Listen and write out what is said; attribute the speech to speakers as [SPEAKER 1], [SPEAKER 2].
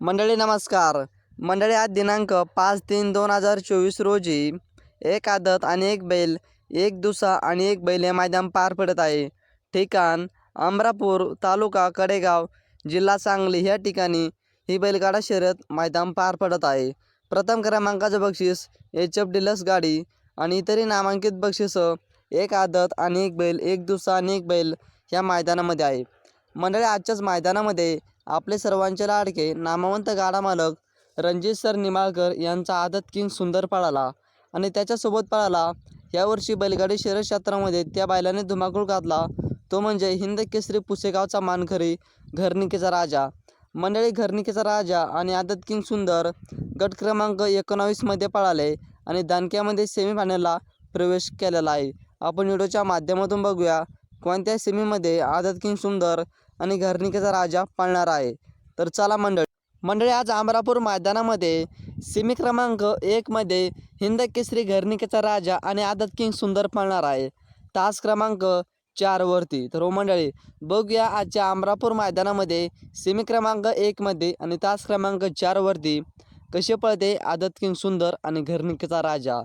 [SPEAKER 1] मंडळी नमस्कार. मंडळी आज दिनांक पाच तीन दोन हजार चोवीस रोजी एक आदत आणि एक बैल एक दुसा आणि एक बैल हे मैदान पार पडत आहे. ठिकाण अमरापूर तालुका कडेगाव जिल्हा सांगली ह्या ठिकाणी ही बैलगाडा शर्यत मैदान पार पडत आहे. प्रथम क्रमांकाचं बक्षीस एच एफ डिलक्स गाडी आणि इतरही नामांकित बक्षिसं एक आदत आणि एक बैल एक दुसा आणि एक बैल ह्या मैदानामध्ये आहे. मंडळी आजच्याच मैदानामध्ये आपले सर्वांचे लाडके नामवंत गाडा मालक रणजित सर निमाळकर यांचा आदत किंग सुंदर पळाला आणि त्याच्यासोबत पळाला. यावर्षी बैलगाडी शर्यत क्षेत्रामध्ये त्या बैलाने धुमाकूळ घातला. तो म्हणजे हिंद केसरी पुसेगावचा मानघरी घरनिकेचा राजा. मंडळी घरनिकेचा राजा आणि आदत किंग सुंदर गट क्रमांक एकोणावीसमध्ये पळाले आणि दानक्यामध्ये सेमीफायनलला प्रवेश केलेला आहे. आपण व्हिडिओच्या माध्यमातून बघूया. कोणत्या सेमीमध्ये आदत किंग सुंदर आणि घरणिकेचा राजा पळणार आहे. तर चला मंडळ मंडळी आज अमरापूर मैदानामध्ये सेमी क्रमांक एकमध्ये हिंद केसरी घरणिकेचा राजा आणि आदत किंग सुंदर पळणार आहे. तास क्रमांक चारवरती तर हो मंडळी बघूया आजच्या अमरापूर मैदानामध्ये सेमी क्रमांक एकमध्ये आणि तास क्रमांक चारवरती कसे पळते आदत किंग सुंदर आणि घरणिकेचा राजा.